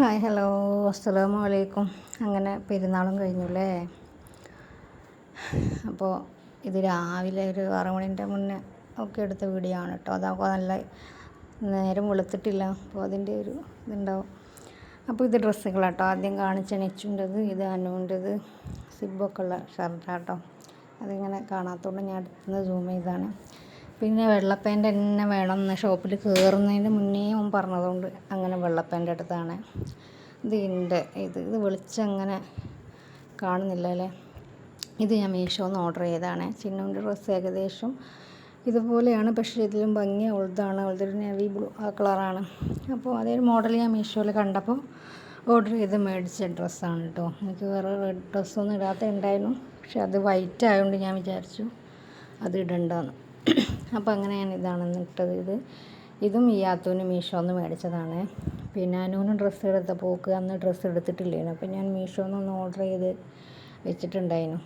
Hi hello അസ്സലാമു അലൈക്കും അങ്ങനെ പെരുന്നാളും കഴിഞ്ഞു അല്ലേ അപ്പോൾ ഇത് രാവിലെ ഒരു ആറ് മണിന്റെ മുന്നേ ഒക്കെ എടുത്ത വീഡിയോ ആണ് കേട്ടോ. അതാകുമ്പോൾ നല്ല നേരം വെളുത്തിട്ടില്ല. അപ്പോൾ അതിന്റെ ഒരു ഇതുണ്ടാവും. അപ്പോൾ ഇത് ഡ്രസ്സുകളാട്ടോ ആദ്യം കാണിച്ച നെച്ചുന്റെത് ഇത് അനുവിന്റെത് സിബൊക്കെ ഉള്ള ഷർട്ടാട്ടോ അതിങ്ങനെ കാണാത്തതുകൊണ്ട് ഞാൻ എടുത്തുനിന്ന് സൂം ചെയ്താണ് പിന്നെ വെള്ള പാന്റ് തന്നെ വേണമെന്ന് ഷോപ്പിൽ കയറുന്നതിന് മുന്നേ അവൻ പറഞ്ഞതുകൊണ്ട് അങ്ങനെ വെള്ള അടുത്താണ്. ഇത് എന്റെ ഇത് ഇത് വെളിച്ചം അങ്ങനെ കാണുന്നില്ല അല്ലേ ഇത് ഞാൻ മീഷോന്ന് ഓർഡർ ചെയ്തതാണ്. ചിന്നുവിന്റെ ഡ്രസ്സ് ഏകദേശം ഇതുപോലെയാണ് പക്ഷേ ഇതിലും ഭംഗി ഉള്ളതാണ്. ഉള്ളതൊരു നേവി ബ്ലൂ ആ കളറാണ്. അപ്പോൾ അതേ മോഡൽ ഞാൻ മീഷോയിൽ കണ്ടപ്പോൾ ഓർഡർ ചെയ്ത് മേടിച്ച ഡ്രസ്സാണ് കേട്ടോ. എനിക്ക് വേറെ റെഡ് ഡ്രസ്സൊന്നും ഇടാത്ത ഉണ്ടായിരുന്നു. പക്ഷെ അത് വൈറ്റ് ആയതുകൊണ്ട് ഞാൻ വിചാരിച്ചു അത് ഇടണ്ടെന്ന്. അപ്പോൾ അങ്ങനെ ഞാൻ ഇതാണ് ഇട്ടത് ഇത്. ഇതും ഈ ആത്തൂന് മീഷോന്ന് മേടിച്ചതാണ്. പിന്നെ അനുവിനും ഡ്രസ്സ് എടുത്തപ്പോൾ ഓക്ക് അന്ന് ഡ്രസ്സ് എടുത്തിട്ടില്ലായിരുന്നു അപ്പോൾ ഞാൻ മീഷോന്ന് ഒന്ന് ഓർഡർ ചെയ്ത് വെച്ചിട്ടുണ്ടായിരുന്നു.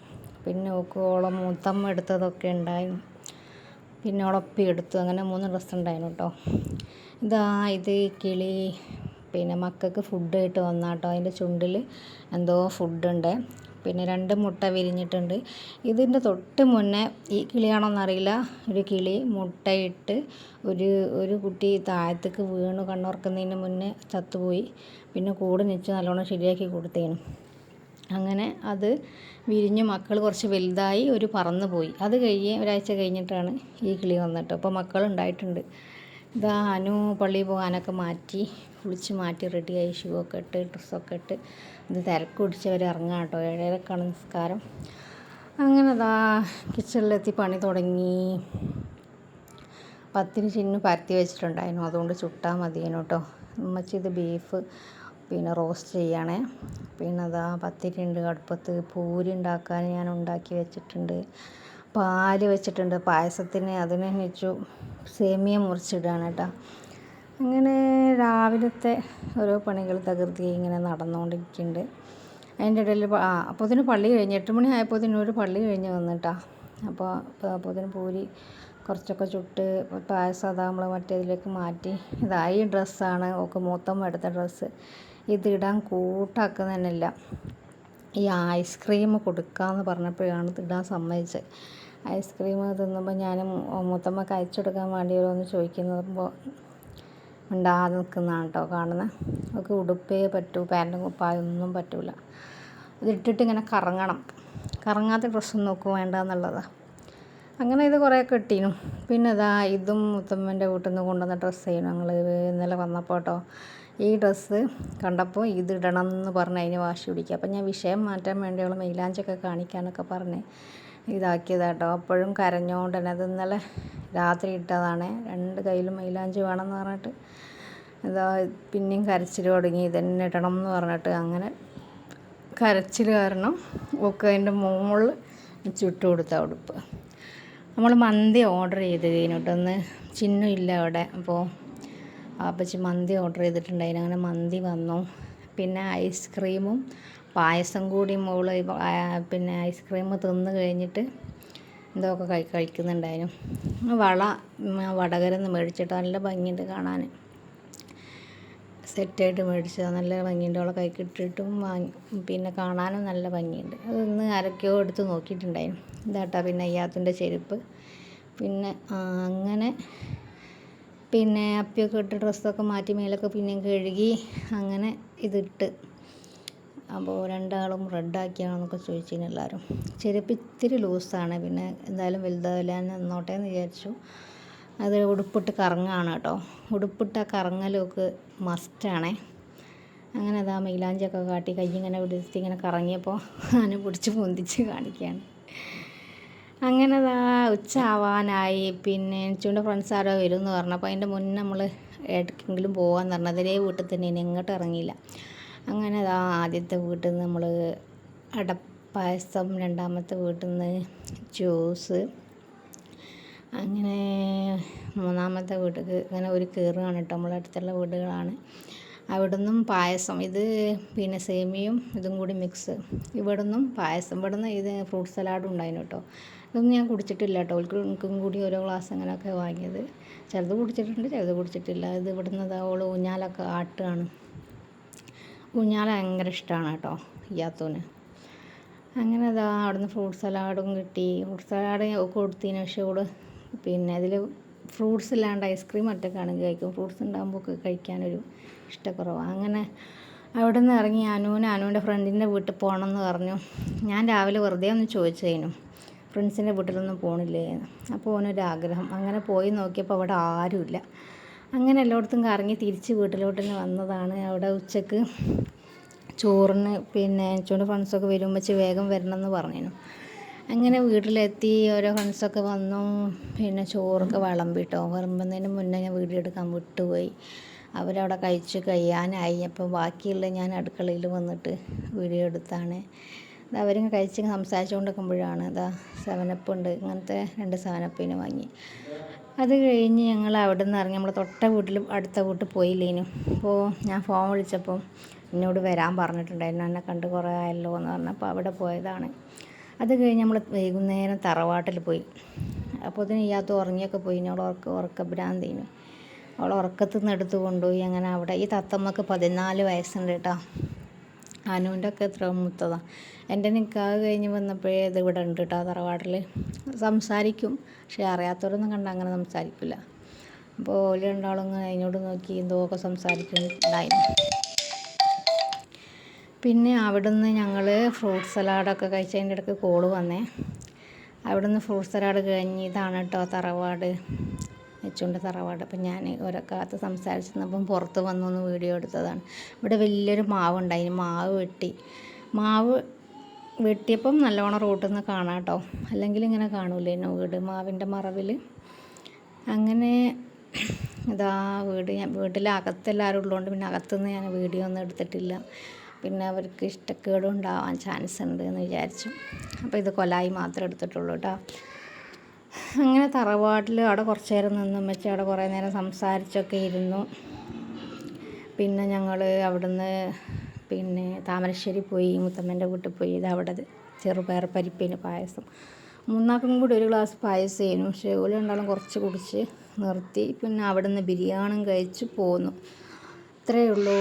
പിന്നെ ഓക്ക് ഓളം മൂത്തമ്മ എടുത്തതൊക്കെ ഉണ്ടായിരുന്നു പിന്നെ ഉളപ്പി എടുത്തു. അങ്ങനെ മൂന്ന് ഡ്രസ്സ് ഉണ്ടായിരുന്നു കേട്ടോ. ഇതാ ഇത് കിളി പിന്നെ മക്കൾക്ക് ഫുഡ് ആയിട്ട് വന്നാട്ടോ അതിന്റെ ചുണ്ടിൽ എന്തോ ഫുഡുണ്ട് പിന്നെ രണ്ട് മുട്ട വിരിഞ്ഞിട്ടുണ്ട്. ഇതിന്റെ തൊട്ട് മുന്നേ ഈ കിളിയാണോന്നറിയില്ല ഒരു കിളി മുട്ടയിട്ട് ഒരു ഒരു കുട്ടി താഴത്തേക്ക് വീണ് കണ്ണുറക്കുന്നതിന് മുന്നേ ചത്തുപോയി. പിന്നെ കൂട് നിച്ച് നല്ലോണം ശരിയാക്കി കൊടുത്തേനു. അങ്ങനെ അത് വിരിഞ്ഞ് മക്കൾ കുറച്ച് വലുതായി ഒരു പറന്ന് പോയി അത് കഴിഞ്ഞ് ഒരാഴ്ച കഴിഞ്ഞിട്ടാണ് ഈ കിളി വന്നിട്ട്. അപ്പോൾ മക്കളുണ്ടായിട്ടുണ്ട്. ഇതാ അനു പള്ളിയിൽ പോകാനൊക്കെ മാറ്റി. കുളിച്ച് മാറ്റി റെഡിയായി ഷൂ ഒക്കെ ഇട്ട് ഡ്രസ്സൊക്കെ ഇട്ട്. ഇത് തിരക്ക് പിടിച്ചവർ ഇറങ്ങാം കേട്ടോ. ഏഴരക്കാണ് നിസ്കാരം. അങ്ങനെ അതാ കിച്ചണിലെത്തി പണി തുടങ്ങി. പത്തിന് ചിന്നു പരത്തി വെച്ചിട്ടുണ്ടായിരുന്നു. അതുകൊണ്ട് ചുട്ടാൽ മതിയേനു കേട്ടോ. ഉമ്മച്ചി ഇത് ബീഫ് പിന്നെ റോസ്റ്റ് ചെയ്യണേ. പിന്നെ അതാ പത്തിരി ഉണ്ട് അടുപ്പത്ത് പൂരി ഉണ്ടാക്കാൻ ഞാൻ ഉണ്ടാക്കി വെച്ചിട്ടുണ്ട്. പാൽ വെച്ചിട്ടുണ്ട്. പായസത്തിന് അതിനെ വെച്ചു സേമിയ മുറിച്ചിടുകയാണ് കേട്ടോ. അങ്ങനെ രാവിലത്തെ ഓരോ പണികൾ തകൃതി ഇങ്ങനെ നടന്നുകൊണ്ടിരിക്കുന്നുണ്ട്. അതിന്റെ ഇടയിൽ ആ അപ്പോൾ ഇതിന് പള്ളി കഴിഞ്ഞ് എട്ട് മണി ആയപ്പോൾ ഒരു പള്ളി കഴിഞ്ഞ് വന്നിട്ടാ. അപ്പോൾ ഇതിന് പൂരി കുറച്ചൊക്കെ ചുട്ട് പായസം അതാ നമ്മൾ മറ്റേതിലേക്ക് മാറ്റി. ഇതായി ഡ്രസ്സാണ് ഒക്കെ മൂത്തമ്മ എടുത്ത ഡ്രസ്സ്. ഇതിടാൻ കൂട്ടാക്കുന്നതന്നെയില്ല. ഈ ഐസ്ക്രീം കൊടുക്കാമെന്ന് പറഞ്ഞപ്പോഴാണ് ഇടാൻ സമ്മതിച്ചത്. ഐസ്ക്രീം തിന്നുമ്പോൾ ഞാൻ മൂത്തമ്മക്ക് അയച്ചു വേണ്ടി ഓരോന്ന് ചോദിക്കുമ്പോൾ ഉണ്ടാതെ നിൽക്കുന്നതാണ് കേട്ടോ കാണുന്നത് അവൾക്ക് ഉടുപ്പേ പറ്റൂ പാന്റും കുപ്പായൊന്നും പറ്റൂല. ഇതിട്ടിട്ട് ഇങ്ങനെ കറങ്ങണം. കറങ്ങാത്ത ഡ്രസ്സൊന്നും നോക്കും വേണ്ട എന്നുള്ളതാണ് അങ്ങനെ ഇത് കുറേ ഇട്ടീനു. പിന്നെ ഇതാ ഇതും മുത്തമ്മന്റെ വീട്ടിൽ നിന്ന് കൊണ്ടുവന്ന ഡ്രസ്സ് ചെയ്യണം ഞങ്ങൾ ഇന്നലെ വന്നപ്പോൾ കേട്ടോ ഈ ഡ്രസ്സ് കണ്ടപ്പോൾ ഇത് ഇടണം എന്ന് പറഞ്ഞ് അതിന് വാശി പിടിക്കുക. അപ്പം ഞാൻ വിഷയം മാറ്റാൻ വേണ്ടിയുള്ള മെയിലാഞ്ചൊക്കെ കാണിക്കാനൊക്കെ പറഞ്ഞ്. ഇതാക്കിയതാട്ടോ. അപ്പോഴും കരഞ്ഞുകൊണ്ട് തന്നെ അത് ഇന്നലെ രാത്രി ഇട്ടതാണ്. രണ്ട് കയ്യിലും മൈലാഞ്ചി വേണമെന്ന് പറഞ്ഞിട്ട് ഇതാ പിന്നെയും കരച്ചിൽ തുടങ്ങി. ഇതന്നെ ഇടണം എന്ന് പറഞ്ഞിട്ട് അങ്ങനെ കരച്ചിൽ കാരണം ഒക്കെ അതിന്റെ മുകളിൽ ചുട്ടു കൊടുത്ത ഉടുപ്പ്. നമ്മൾ മന്തി ഓർഡർ ചെയ്ത് കഴിഞ്ഞിട്ടൊന്ന് ചിഹ്നം ഇല്ല അവിടെ. അപ്പോൾ അപ്പച്ചി മന്തി ഓർഡർ ചെയ്തിട്ടുണ്ടായിരുന്നു. അങ്ങനെ മന്തി വന്നു. പിന്നെ ഐസ്ക്രീമും പായസം കൂടി മോൾ പിന്നെ ഐസ്ക്രീം തിന്ന് കഴിഞ്ഞിട്ട് എന്തൊക്കെ കഴി കഴിക്കുന്നുണ്ടായിരുന്നു. വള വടകരയിൽ നിന്ന് മേടിച്ചിട്ട് നല്ല ഭംഗിയുണ്ട് കാണാൻ. സെറ്റായിട്ട് മേടിച്ചത് നല്ല ഭംഗിയുണ്ട്. അവളെ കൈക്കിട്ടിട്ടും വാങ്ങി പിന്നെ കാണാനും നല്ല ഭംഗിയുണ്ട്. അതൊന്ന് ആരൊക്കെയോ എടുത്ത് നോക്കിയിട്ടുണ്ടായിരുന്നു. ഇതാട്ടാ പിന്നെ അയ്യാത്തിന്റെ ചെരുപ്പ്. പിന്നെ അങ്ങനെ പിന്നെ അപ്പിയൊക്കെ ഇട്ട് ഡ്രസ്സൊക്കെ മാറ്റി മേലൊക്കെ പിന്നെയും കഴുകി അങ്ങനെ ഇതിട്ട്. അപ്പോൾ രണ്ടാളും റെഡാക്കിയാണെന്നൊക്കെ ചോദിച്ചിരുന്നു എല്ലാവരും ചെരുപ്പ് ഇത്തിരി ലൂസാണ്. പിന്നെ എന്തായാലും വലുതാവില്ല നിന്നോട്ടെ എന്ന് വിചാരിച്ചു. അത് ഉടുപ്പിട്ട് കറങ്ങാണ് കേട്ടോ. ഉടുപ്പിട്ട കറങ്ങലൊക്കെ മസ്റ്റാണേ. അങ്ങനെ അതാ മൈലാഞ്ചിയൊക്കെ കാട്ടി കൈ ഇങ്ങനെ പിടിച്ച് ഇങ്ങനെ കറങ്ങിയപ്പോൾ അതിനെ പിടിച്ച് പൊന്തിച്ച് കാണിക്കുകയാണ് അങ്ങനെ ഉച്ച ആവാനായി പിന്നെ എനിച്ചുകൊണ്ട് ഫ്രണ്ട്സ് ആരോ വരും എന്ന് പറഞ്ഞപ്പോൾ അതിന്റെ മുന്നേ നമ്മൾ എവിടേക്കെങ്കിലും പോകാമെന്ന് പറഞ്ഞു. അതിലേ വീട്ടിൽ തന്നെ ഇനി എങ്ങോട്ടും ഇറങ്ങിയില്ല. അങ്ങനെ അതാ ആദ്യത്തെ വീട്ടിൽ നിന്ന് നമ്മൾ അടപ്പായസം രണ്ടാമത്തെ വീട്ടിൽ നിന്ന് ജ്യൂസ് അങ്ങനെ മൂന്നാമത്തെ വീട്ടിൽ ഇങ്ങനെ ഒരു കയറുകയാണ് കേട്ടോ. നമ്മളെ അടുത്തുള്ള വീടുകളാണ്. അവിടെ നിന്നും പായസം ഇത് പിന്നെ സേമിയും ഇതും കൂടി മിക്സ് ഇവിടെ നിന്നും പായസം ഇവിടെ നിന്ന് ഇത് ഫ്രൂട്ട് സലാഡും ഉണ്ടായിരുന്നു കേട്ടോ. ഇതൊന്നും ഞാൻ കുടിച്ചിട്ടില്ല കേട്ടോ. എനിക്കും കൂടി ഓരോ ഗ്ലാസ് അങ്ങനെയൊക്കെ വാങ്ങിയത്. ചിലത് കുടിച്ചിട്ടുണ്ട് ചിലത് കുടിച്ചിട്ടില്ല. ഇത് ഇവിടെ നിന്ന് ഓൾ ഊഞ്ഞാലൊക്കെ ആട്ടുകയാണ് ഊഞ്ഞാൽ ഭയങ്കര ഇഷ്ടമാണ് കേട്ടോ ഇയാത്തൂന് അങ്ങനെ അതാ അവിടുന്ന് ഫ്രൂട്ട് സലാഡും കിട്ടി. ഫ്രൂട്ട് സലാഡ് കൊടുത്തതിന് പക്ഷേ ഓൾ പിന്നെ അതിൽ ഫ്രൂട്ട്സ് ഇല്ലാണ്ട് ഐസ്ക്രീം ഒറ്റക്കാണെങ്കിൽ കഴിക്കും. ഫ്രൂട്ട്സ് ഉണ്ടാകുമ്പോൾ ഒക്കെ കഴിക്കാനൊരു ഇഷ്ടക്കുറവാണ് അങ്ങനെ അവിടെ നിന്ന് ഇറങ്ങി അനുവിന് അനുവിന്റെ ഫ്രണ്ടിന്റെ വീട്ടിൽ പോകണം എന്ന് പറഞ്ഞു. ഞാൻ രാവിലെ വെറുതെ ഒന്ന് ചോദിച്ചതിനും ഫ്രണ്ട്സിന്റെ വീട്ടിലൊന്നും പോകണില്ലേ അപ്പോൾ ഓനൊരാഗ്രഹം. അങ്ങനെ പോയി നോക്കിയപ്പോൾ അവിടെ ആരുമില്ല. അങ്ങനെ എല്ലായിടത്തും കറങ്ങി തിരിച്ച് വീട്ടിലോട്ട് തന്നെ വന്നതാണ്. അവിടെ ഉച്ചയ്ക്ക് ചോറിന് പിന്നെ ചൂണ്ട് ഫ്രണ്ട്സൊക്കെ വരുമ്പോൾ വേഗം വരണം എന്ന് പറഞ്ഞിരുന്നു. അങ്ങനെ വീട്ടിലെത്തി ഓരോ ഫ്രണ്ട്സൊക്കെ വന്നു. പിന്നെ ചോറൊക്കെ വിളമ്പിട്ടോ. വിളമ്പുന്നതിന് മുന്നേ ഞാൻ വീഡിയോ എടുക്കാൻ വിട്ടുപോയി. അവരവിടെ കഴിച്ച് കഴിയാനായി. അപ്പോൾ ബാക്കിയുള്ള ഞാൻ അടുക്കളയിൽ വന്നിട്ട് വീഡിയോ എടുത്താണ് ഇത് അവരിങ്ങനെ കഴിച്ച് സംസാരിച്ചുകൊണ്ട് നിൽക്കുമ്പോഴാണ് ഇതാ സെവനപ്പ് ഉണ്ട് ഇങ്ങനത്തെ രണ്ട് സെവനപ്പിന് വാങ്ങി. അത് കഴിഞ്ഞ് ഞങ്ങൾ അവിടെ നിന്ന് ഇറങ്ങി. നമ്മൾ തൊട്ട വീട്ടിലും അടുത്ത വീട്ടിൽ പോയില്ലേനു. അപ്പോൾ ഞാൻ ഫോൺ വിളിച്ചപ്പോൾ എന്നോട് വരാൻ പറഞ്ഞിട്ടുണ്ടായിരുന്നു. എന്നെ കണ്ട് കുറേ ആയല്ലോ എന്ന് പറഞ്ഞപ്പോൾ അവിടെ പോയതാണ്. അത് കഴിഞ്ഞ് നമ്മൾ വൈകുന്നേരം തറവാട്ടിൽ പോയി. അപ്പോൾ ഇതിന് ഇയാത്ത ഉറങ്ങിയൊക്കെ പോയി. അവൾ ഉറക്ക ഉറക്കഭ്രാന്തീനു. അവൾ ഉറക്കത്തിൽ നിന്ന് എടുത്ത് കൊണ്ടുപോയി. അങ്ങനെ അവിടെ ഈ തത്തമ്മക്ക് പതിനാല് വയസ്സുണ്ട് കേട്ടോ. അനുവിന്റെ ഒക്കെ എത്ര മൂത്തതാണ് എന്റെ നിൽക്കാതെ കഴിഞ്ഞ് വന്നപ്പോഴേ ഇത് ഇവിടെ ഉണ്ട് കേട്ടോ തറവാട്ടിൽ സംസാരിക്കും പക്ഷേ അറിയാത്തവരൊന്നും കണ്ട അങ്ങനെ സംസാരിക്കില്ല. അപ്പോൾ ഓൽ രണ്ടാളും അതിനോട് നോക്കി എന്തോ ഒക്കെ സംസാരിക്കുന്നുണ്ടായിരുന്നു. പിന്നെ അവിടുന്ന് ഞങ്ങൾ ഫ്രൂട്ട് സലാഡൊക്കെ കഴിച്ചതിന്റെ ഇടയ്ക്ക് കോൾ വന്നേ. അവിടുന്ന് ഫ്രൂട്ട് സലാഡ് കഴിഞ്ഞ് ഇതാണ് കേട്ടോ തറവാട്. വെച്ചുകൊണ്ട് തറവാട്. അപ്പം ഞാൻ ഓരോ കാലത്ത് സംസാരിച്ചിരുന്നപ്പം പുറത്ത് വന്നൊന്ന് വീഡിയോ എടുത്തതാണ്. ഇവിടെ വലിയൊരു മാവ് ഉണ്ടായി മാവ് വെട്ടി. മാവ് വെട്ടിയപ്പം നല്ലോണം റോട്ടിൽ നിന്ന് കാണാം കേട്ടോ. അല്ലെങ്കിൽ ഇങ്ങനെ കാണൂലേ നോ വീട് മാവിന്റെ മറവിൽ. അങ്ങനെ ഇതാ വീട്. ഞാൻ വീട്ടിലകത്തെല്ലാവരും ഉള്ളതുകൊണ്ട് പിന്നെ അകത്തുനിന്ന് ഞാൻ വീഡിയോ ഒന്നും എടുത്തിട്ടില്ല. പിന്നെ അവർക്ക് ഇഷ്ടക്കേടും ഉണ്ടാവാൻ ചാൻസ് ഉണ്ട് എന്ന് വിചാരിച്ചു. അപ്പോൾ ഇത് കൊലായി മാത്രമേ എടുത്തിട്ടുള്ളൂ കേട്ടോ. അങ്ങനെ തറവാട്ടിൽ അവിടെ കുറച്ച് നേരം നിന്നും വെച്ച് അവിടെ കുറേ നേരം സംസാരിച്ചൊക്കെ ഇരുന്നു. പിന്നെ ഞങ്ങൾ അവിടുന്ന് പിന്നെ താമരശ്ശേരി പോയി മുത്തമ്മന്റെ വീട്ടിൽ പോയി. ഇത് അവിടെ ചെറുപയർ പരിപ്പിന് പായസം. മൂന്നാക്കും കൂടി ഒരു ഗ്ലാസ് പായസം ചെയ്യുന്നു പക്ഷേ ഓൽ രണ്ടാളും കുറച്ച് കുടിച്ച് നിർത്തി. പിന്നെ അവിടുന്ന് ബിരിയാണും കഴിച്ച് പോന്നു. ഇത്രയേ ഉള്ളൂ.